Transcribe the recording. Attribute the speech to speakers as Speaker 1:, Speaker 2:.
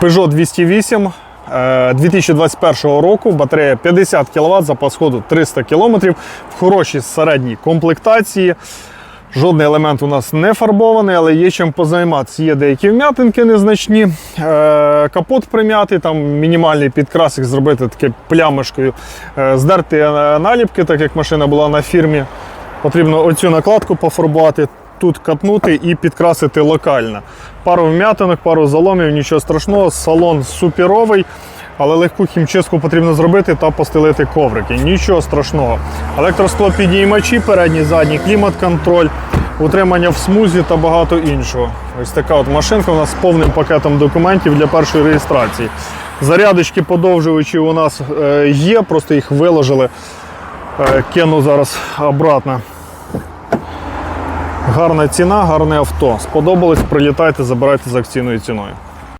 Speaker 1: Peugeot 208 е, 2021 року, батарея 50 кВт, запас ходу 300 км, в хорошій середній комплектації. Жодний елемент у нас не фарбований, але є чим позайматися. Є деякі вм'ятинки незначні, е, капот прим'ятий, там мінімальний підкрасик зробити таке плямишкою, е, здерти е, наліпки, так як машина була на фірмі. Потрібно оцю накладку пофарбувати, тут катнути і підкрасити локально. Пару вм'ятинок, пару заломів, нічого страшного, салон суперовий. Але легку хімчистку потрібно зробити та постелити коврики. Нічого страшного. Електросклопідіймачі, передній, задній, клімат-контроль, утримання в смузі та багато іншого. Ось така от машинка у нас з повним пакетом документів для першої реєстрації. Зарядочки подовжувачі у нас е, є, просто їх виложили. Е, Кину зараз обратно. Гарна ціна, гарне авто. Сподобалось, прилітайте, забирайте за акційною ціною.